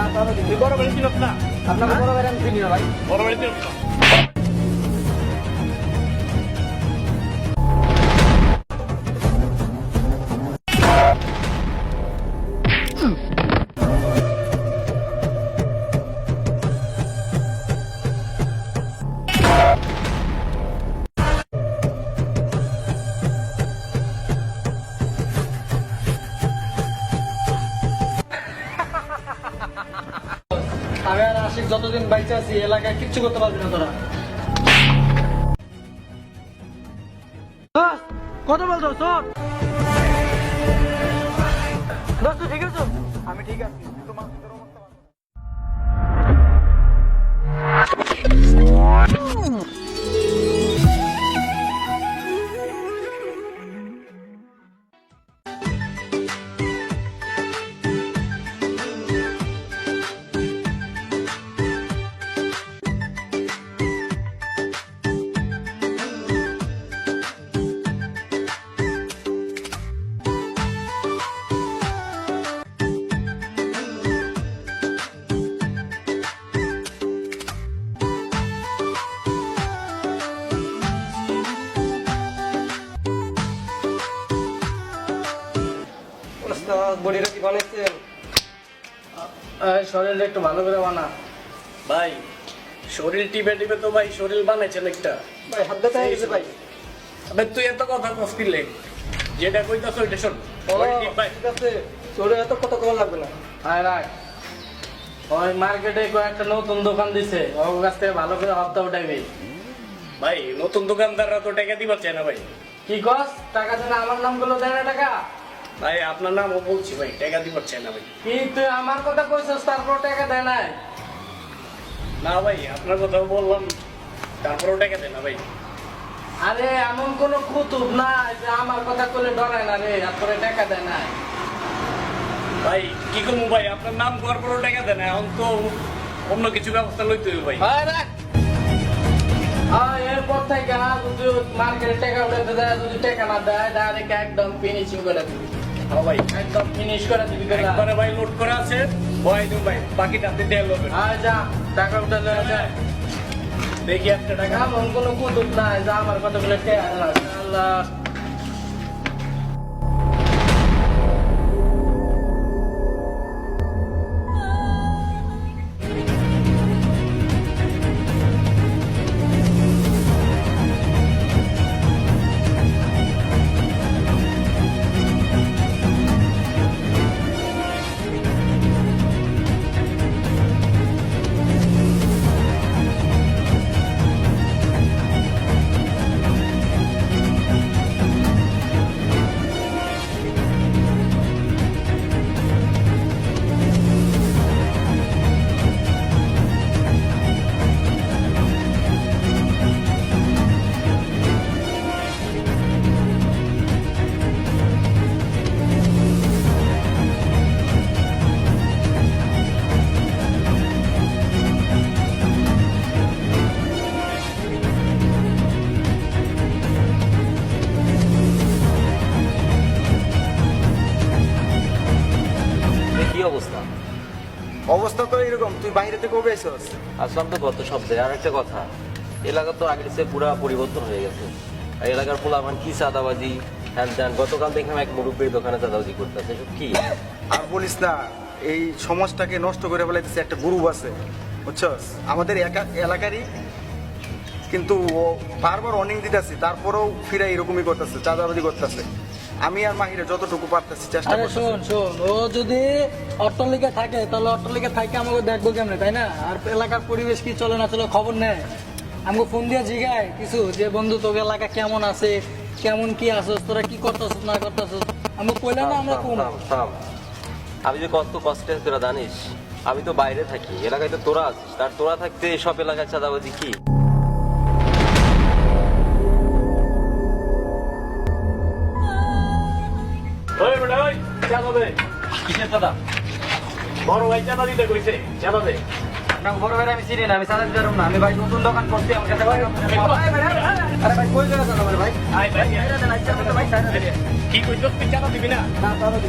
তুই বড় বাড়ি চিনস না। আপনাকে বড় ভাই আমি চিনি না ভাই। বড় বাড়ি চিনস না। আমি আর আশিক, যতদিন বাইচে আছি এলাকায় কিচ্ছু করতে পারবি না তোরা। কত বলতো সব দোস্ত, ঠিক আছে? আমি ঠিক আছি। বডিটা কি বানাইছেন? শরীরটা একটু ভালো করে বানা। ভাই শরীর টিপে টিপে তো ভাই শরীর বানাইছেন একটা। ভাই হাত গেছে ভাই। আবে তুই এত কথা কস কি যেটা কইতাছ ওইটা শোন। ভাই। ঠিক আছে। তোর এত কম লাগবে না। হায় রাখ। ওই মার্কেটে কয়েকটা নতুন দোকান দিছে। ওর কাছ থেকে ভালো করে হপ্তা উঠাইবে। ভাই নতুন দোকানদাররা তো টাকা দিবার চায় না ভাই। কি কস? টাকা দেন আমার নামগুলো দেয় না টাকা। ভাই আপনার নামও বলছি ভাই টাকা দিবার চায় না ভাই। কি তুই আমার কথা কইছস তারপর টাকা দেয় নাই? না ভাই আপনার কথা বললাম তারপরেও টাকা দেয় না ভাই। আরে এমন কোন কুতুব নাই যে আমার কথা কইলে ডরায় না রে তারপরে টাকা দেয় নাই। ভাই কি করব ভাই আপনার নাম করার পরেও টাকা দেয় না এখন তো অন্য কিছু ব্যবস্থা লইতে হবে ভাই। হায় রাখ। এরপর থেকে না যদি মার্কেটে টাকা উঠাতে দেয় যদি টাকা না দেয় ডাইরেক্ট একদম ফিনিশিং করে দিবি। হ্যাঁ ভাই একদম ফিনিশ করে দিবি একবারে ভাই লোড করা আছে। ভয় দিন ভাই বাকিটা আপনি দেয়া যা টাকা উঠালে যায়। দেখি একটা টাকা। আমার কোনো কুতুব নাই যা আমার কথা বলে আল্লাহ। কি অবস্থা? অবস্থা তো এরকম তুই বাইরে থেকে কবে এসেছিস। আসলাম তো গত সপ্তাহে আর একটা কথা এলাকা তো আগের চেয়ে পুরা পরিবর্তন হয়ে গেছে। আর এলাকার পোলামান কি চাঁদাবাজি হ্যান ত্যান গতকাল দেখলাম এক মুরব্বীর দোকানে চাঁদাবাজি করতেছে এসব কি? আর বলিস না এই সমাজটাকে নষ্ট করে ফেলাইতেছে একটা গ্রুপ আছে বুঝছস? আমাদের একা- এলাকারই কিন্তু ও বারবার অর্নিং দিতেছি তারপরেও ফিরে এরকমই করতেছে চাঁদাবাজি করতেছে। আমি আর মাহিরে যতটুকু পারতেছি চেষ্টা আরে করতেছি। শোন শোন ও যদি অট্টলিকা থাকে তাহলে অট্টলিকা থাকে আমাকে দেখব কেমনে তাই না? আর এলাকার পরিবেশ কি চলে না চলে খবর নেয় আমাকে ফোন দিয়ে জিগায় কিছু যে বন্ধু তোকে এলাকা কেমন আছে? কেমন কি আছস? তোরা কি করতেছ না করতেছ আমি কইলাম না আমরা থাম, থাম। আমি যে কত কষ্টে তোরা জানিস আমি তো বাইরে থাকি এলাকায় তো তোরা আছিস তার তোরা থাকতে সব এলাকায় চাঁদাবাজি কি? দাদা বড় ভাই চাঁদা দিতে কইছে চাঁদা দে। না বড় ভাই আমি চিনি না আমি সারা দিতে না। আমি ভাই নতুন দোকান করছি আমার কাছে ভাই আরে ভাই কই যাচ্ছেন আমার ভাই? আয় ভাই ভাই কি কইছ? তুই চাঁদা দিবি না?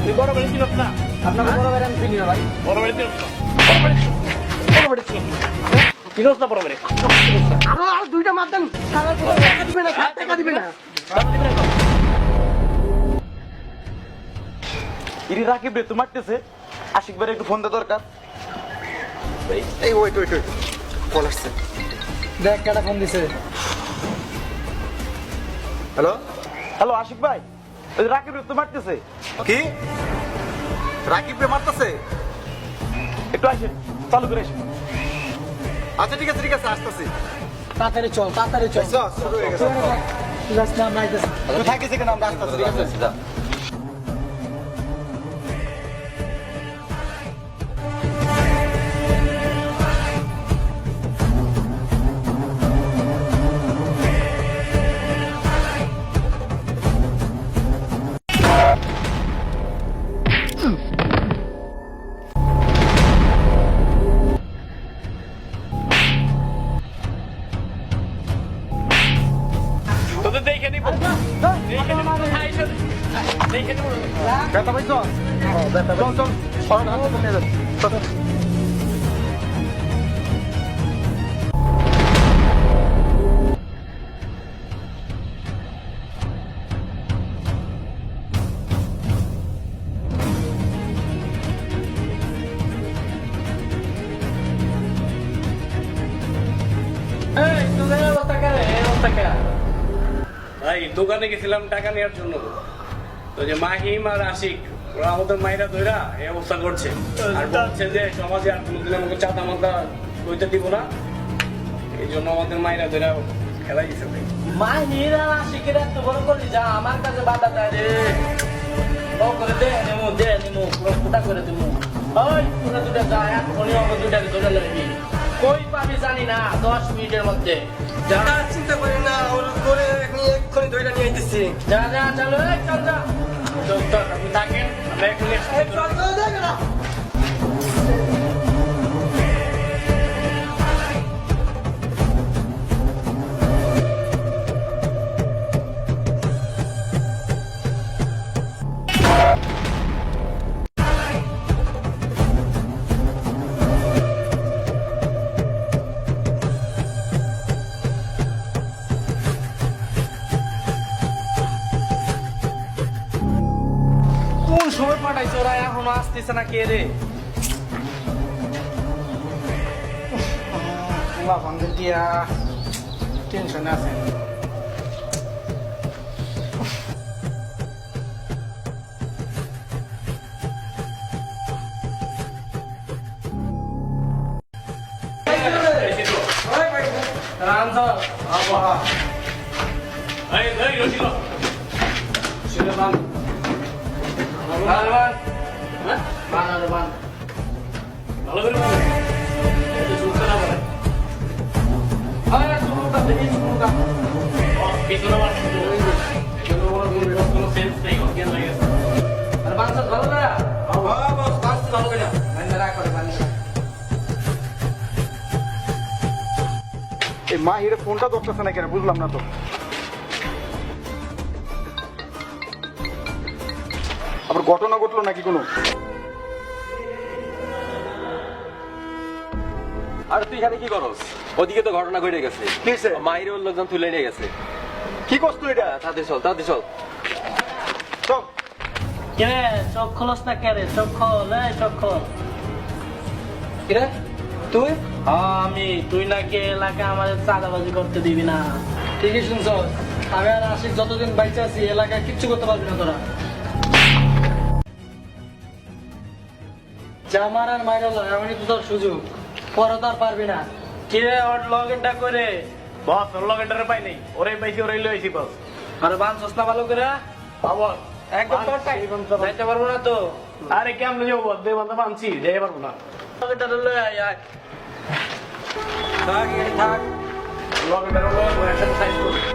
তুই বড় বাড়ি চিনস না? আপনাকে বড় ভাই আমি চিনি না ভাই। বড় না? আরও আর দুইটা মার দেন। সারা দিবে না টাকা দিবে না ইরি রাকিব রে তো মারতেছে আশিক ভাই একটু ফোন দে দরকার। এই ওয়েট ওয়েট ওয়েট কল আসছে। দেখ কেটা ফোন দিছে? হ্যালো হ্যালো আশিক ভাই। ওই রাকিব তো মারতেছে কি? রাকিব রে মারতেছে? একটু আসেন চালু করে আসেন। আচ্ছা ঠিক আছে ঠিক আছে আসতেছি। তাড়াতাড়ি চল তাড়াতাড়ি চল। চল, শুরু হয়ে গেছে। তুই থাকিস এখানে? আমরা আসতেছি ঠিক আছে। ভাই দোকানে গেছিলাম টাকা নেওয়ার জন্য। তো যে মাহিম আর আশিক ওরা আমাদের মায়েরা ধইরা এই অবস্থা করছে। আর বলছে যে সমাজে আর কোনোদিন আমাকে চাঁদা মাদা লইতে দিব না। এই জন্য আমাদের মায়েরা ধইরা খেলাই দিছে ভাই। মা হীরা শিখে এত বড় করলি যা আমার কাছে বাধা দেয় রে। ও করে দে নেমু দে নেমু পুরো ফুটা করে দেবো ওই পুরো দুটা যা এখনই আমার দুটাকে ধরে লাগবি কই পাবি জানি না দশ মিনিটের মধ্যে। যা। চিন্তা করি না ওর করে এক্ষুনি ধরে নিয়ে আইতেছি। যা যা চলো এই চল যা। তো তো থাকেন আমরা এখন আসতেছে না কে রে দিয়া টেনশন আছে রামধর আবহাওয়া এই এই রসিল শুনে বান বান বান বান আর বান ভালো করে বলো এটা শুনতে না পারে আরে শুনুটা দেখি শুনুটা পিছনে আমার এগুলো বড় কোনো কোনো সেন্স নেই অজ্ঞান লাগে আর বান সব ভালো করে ভালো করে বান্ধা রাখ করে বান্ধা এই মা হিরে ফোনটা ধরতেছে না কেন? বুঝলাম না তো। আবার ঘটনা ঘটলো নাকি কোনো? আর তুই এখানে কি করস? ওদিকে তো ঘটনা ঘটে গেছে? মাহিরে ওর লোকজন তুলে নিয়ে গেছে। কি করছ তুই এটা? তাড়াতাড়ি চল তাড়াতাড়ি চল। চল। কে চোখ খোলস না কে রে? চোখ খোল এই চোখ খোল। কিরে তুই? হ্যাঁ, আমি। তুই নাকি এলাকা আমাদের চাঁদাবাজি করতে দিবি না। ঠিকই শুনছ আমি আর আশিক যতদিন বাইচে আছি এলাকায় কিচ্ছু করতে পারবি না তোরা। জামার আর মাইরাল এমনই তো তোর সুযোগ। পরে তো আর পারবি না। কিরে ওর লগইনটা করে? বস ওর লগেটারে পাই নাই। ওরে পাইছি ওরে লইছি বস। আরে বান সস্তা ভালো করে? আবার একদম তোর যাইতে পারব না তো। আরে কেমনে যাব বস? দে বান্ধব আনছি যাই পারব না। লগইনটা লই আয় আয়। থাক থাক। লগেটারে লয়ে একসাথে সাইজ করব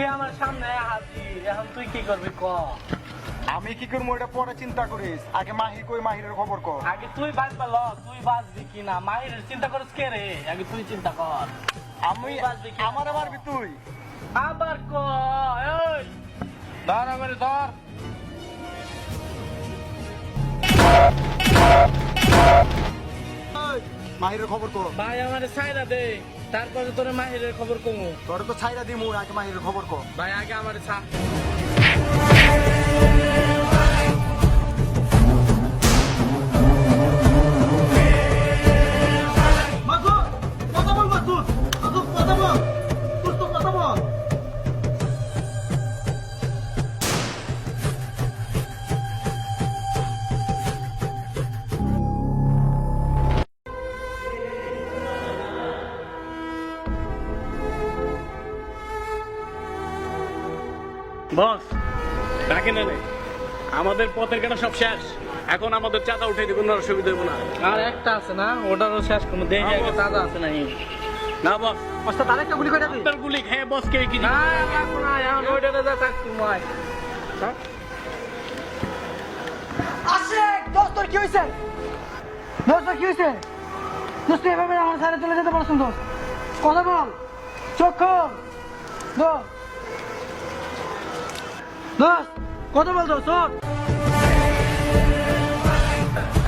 তুই আমার সামনে হাজির এখন তুই কি করবি ক? আমি কি করব এটা পরে চিন্তা করিস। আগে মাহি কই মাহিরের খবর কর। আগে তুই বাঁচবা ল তুই বাঁচবি কি না? মায়ের চিন্তা করিস কে রে? আগে তুই চিন্তা কর। আমি বাঁচবি কি? আমার মারবি তুই। আবার ক? ওই ধর আমার ধর। এই, মাহিরের খবর কর। ভাই আমার ছাইরা দে। তারপরে তোর মাহিরের খবর কমু তোর তো ছাইরা দিমু আগে মাহিরের খবর কর ভাই আগে আমার ছা বস ডাকে না রে। আমাদের পথের কেন সব শেষ। এখন আমাদের চাঁদা উঠে দিব কোনো অসুবিধা হইব না। আর একটা আছে না ওটারও শেষ কোনো দেখি আগে চাঁদা আছে নাকি? না বস। ওস্তাদ আরেকটা গুলি করে দিবি। আপনার গুলি খেয়ে বস কে কি না লাগবো না। এখন ওইটাতে যা থাক তোমায় আশেক দোস্ত কি হয়েছে দোস্ত তোর কি হয়েছে দোস্ত এভাবে আমার সাথে চলে যেতে পারছেন দোস্ত। কথা বল। চোখ খোল। দোস্ত। দোস্ত কথা বল ওঠ।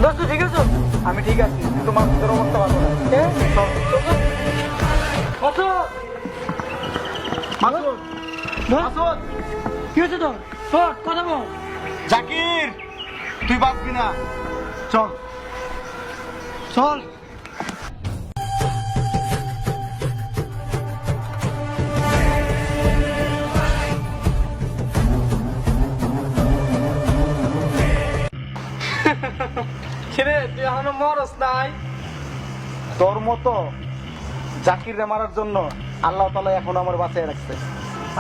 দোস্ত তুই ঠিক আছে? আমি ঠিক আছি কিন্তু মাসুদের অবস্থা ভালো না এ? মাসুদ মাসুদ কি হয়েছে তোর? ওঠ, কথা বল। জাকির তুই বাঁচবি না। চল। চল। এখনও মরস নাই। তোর মতো জাকিরে মারার জন্য আল্লাহ তালা এখন আমার বাঁচিয়ে রাখছে।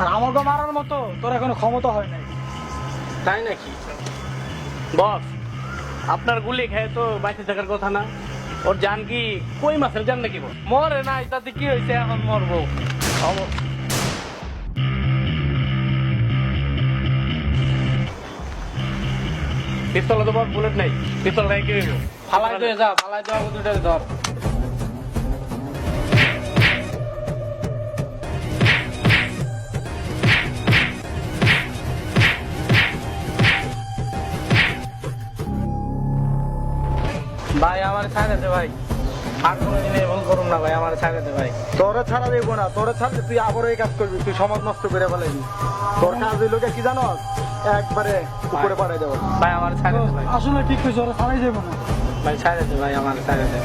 আর আমাকে মারার মতো তোর এখনও ক্ষমতা হয় নাই। তাই নাকি? বস আপনার গুলি খেয়ে তো বাইসে থাকার কথা না। ওর জান কি কই মাছের জান নাকি মরে নাই তাতে কি হয়েছে এখন মরবো। পিস্তলে তো বল বুলেট নাই। পিস্তল নাই কি হইব? ফালাই দিয়ে যা ফালাই দেওয়া দুটো ধর। ভাই আমার ছাড়ে দে ভাই। আর কোনোদিন এই ভুল করুম না ভাই আমার ছাড়ে দে ভাই। তোরে ছাড়া দেবো না তোরে ছাড়লে তুই আবারও এই কাজ করবি তুই সমাজ নষ্ট করে ফেলাবি। তোর কাজ ওই লোকে কি জানো একবারে উপরে পাড়াই দেবো। ভাই আমার ছাড়ে দে ভাই। আসলে ঠিক হয়েছে ওরা ছাড়াই যাব না। ভাই ছাড়ে দে ভাই আমার ছাড়ে দে